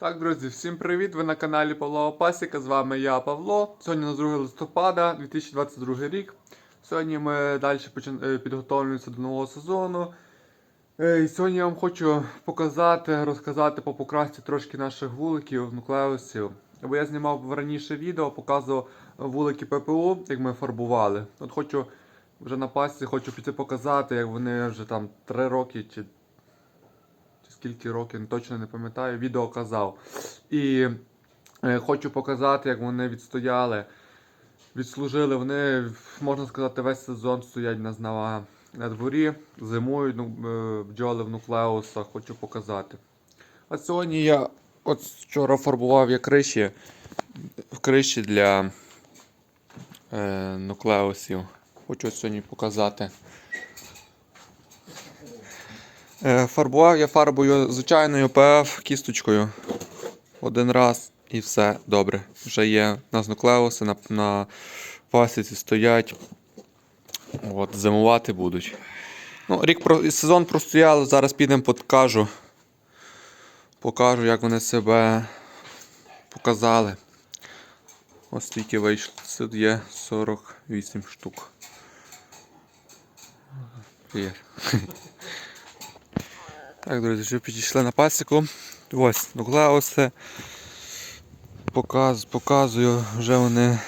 Так, друзі, всім привіт! Ви на каналі Павлова Пасіка. З вами я, Павло. Сьогодні на 2 листопада 2022 рік. Сьогодні ми далі е, підготовлюємося до нового сезону. Е, І сьогодні я вам хочу показати, розказати по покрасці трошки наших вуликів, нуклеусів. Бо я знімав раніше відео, показував вулики ППУ, як ми фарбували. От хочу вже на пасіці, хочу піти показати, як вони вже там 3 роки чи скільки років, точно не пам'ятаю, відео казав. І е, хочу показати, як вони відстояли, відслужили. Вони, можна сказати, весь сезон стоять на, на, на дворі, зимують ну, е, бджоли в нуклеусах, хочу показати. А сьогодні я от вчора фарбував я криші, криші для е, нуклеусів. Хочу сьогодні показати. Е, Фарбував я фарбою звичайною ПФ кісточкою. Один раз і все добре. Вже є у нас нуклеуси на, на пасіці стоять. От, зимувати будуть. Ну, рік сезон простояли, зараз підемо покажу. Покажу, як вони себе показали. Ось стільки вийшло. Тут є 48 штук. Привіт. Так, друзі, вже підійшли на пасіку. Ось нуклеуси. Показ, показую, вже вони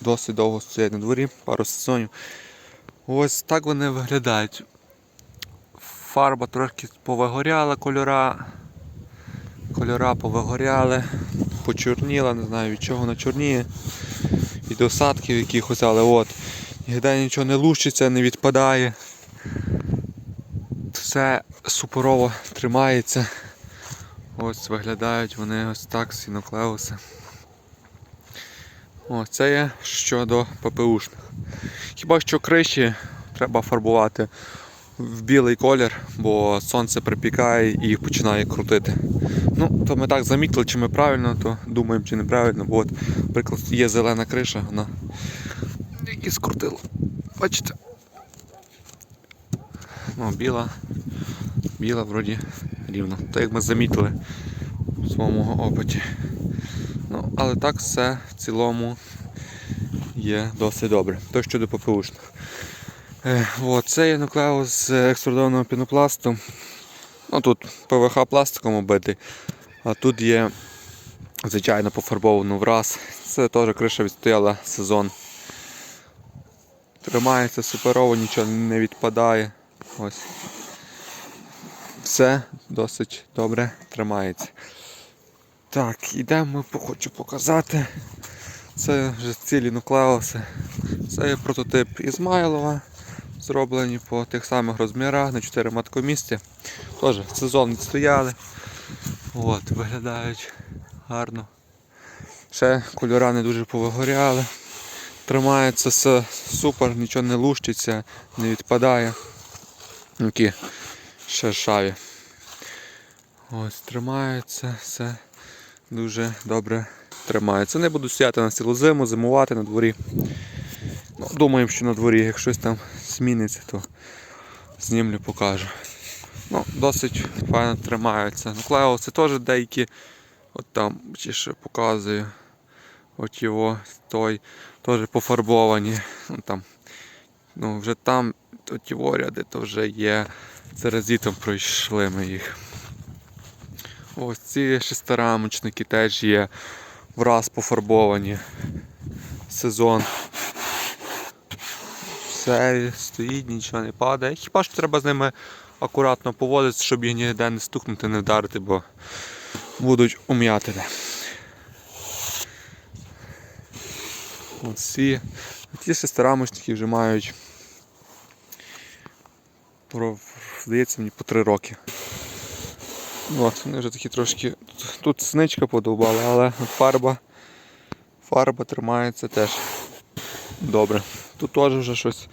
досить довго стоять на дворі, пару сезонів. Ось так вони виглядають. Фарба трошки повигоряла кольора. Кольора повигоряли, почорніла, не знаю від чого вона чорніє. Від осадків якихось, але от. Ніде нічого не лущиться, не відпадає все суперово тримається. Ось виглядають вони ось так, сіноклеуси. О, це є щодо ППУшних. Хіба що криші треба фарбувати в білий колір, бо сонце припікає і їх починає крутити. Ну, то ми так замітили, чи ми правильно, то думаємо, чи неправильно, бо от, наприклад, є зелена криша, вона і скрутила. Бачите? Ну, біла. Біла вроді рівно. Так як ми замітили в своєму опиті. Ну, але так все в цілому є досить добре. То щодо ППУшних. Е, це є нуклеус з екструдованого пінопласту. Ну, тут ПВХ пластиком оббитий, а тут є звичайно пофарбовано враз. Це теж криша відстояла сезон. Тримається суперово, нічого не відпадає. Ось. Все досить добре тримається. Так, йдемо, хочу показати. Це вже цілі нуклеуси. Це є прототип Ізмайлова. Зроблені по тих самих розмірах на 4 маткомісті. Теж сезон відстояли. От, виглядають гарно. Ще кольора не дуже повигоряли. Тримається все супер, нічого не лущиться, не відпадає. Які ще шаві. Ось тримається, все дуже добре тримається. Не буду стояти на цілу зиму, зимувати на дворі. Ну, Думаємо, що на дворі, як щось там зміниться, то знімлю, покажу. Ну, Досить файно тримаються. Нуклеуси теж деякі, от там чи ще показую. От його той теж пофарбовані. Ну, там, ну, вже там то ті ряди, то вже є церазітом пройшли ми їх. Ось ці шестирамочники теж є враз пофарбовані. Сезон. Все стоїть, нічого не падає. Хіба що треба з ними акуратно поводитися, щоб їх ніде не стукнути, не вдарити, бо будуть ум'ятини. Ось ці, шестирамочники вже мають здається мені по 3 роки. От, вони вже такі трошки. Тут сничка подовбала, але фарба фарба тримається теж добре. Тут теж вже щось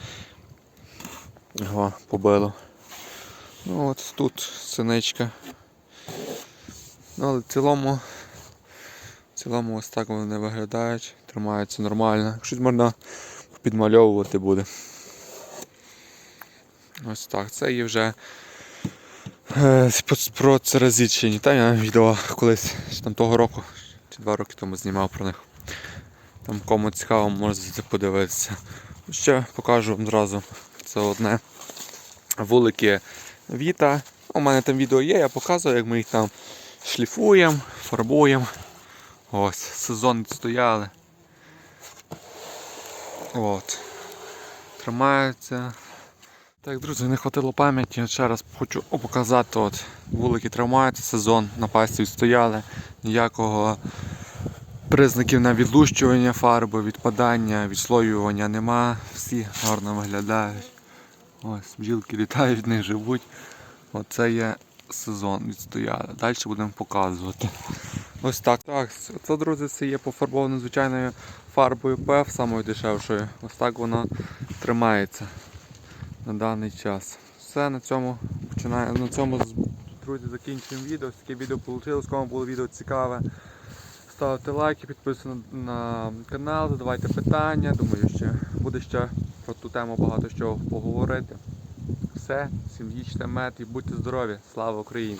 його побило. Ну от Тут синичка. Ну, але в цілому, в цілому ось так вони виглядають, тримаються нормально. Щось можна підмальовувати буде. Ось так. Це є вже Е, про- церезичені. Там я відео колись там того року, чи два роки тому знімав про них. Там кому цікаво, можете подивитися. Ще покажу вам зразу. Це одне. Вулики Віта. У мене там відео є, я показую, як ми їх там шліфуємо, фарбуємо. Ось, сезон відстояли. От. Тримаються. Так, друзі, не хватило пам'яті. Ще раз хочу показати. От, вулики тримаються, сезон на пасті відстояли. Ніякого признаків на відлущування фарби, відпадання, відслоювання нема. Всі гарно виглядають. Ось, бджілки літають, в них живуть. Оце є сезон відстояли. Далі будемо показувати. Ось так. Так, це, друзі, все є пофарбовано звичайною фарбою ПЕФ, самою дешевшою. Ось так воно тримається на даний час. Все, на цьому починаю. На цьому друзі закінчуємо відео. Ось таке відео вийшло. Кому було відео цікаве. Ставте лайки, підписуйтесь на канал, задавайте питання. Думаю, ще буде ще про ту тему багато що поговорити. Все, всім їжте мед і будьте здорові. Слава Україні!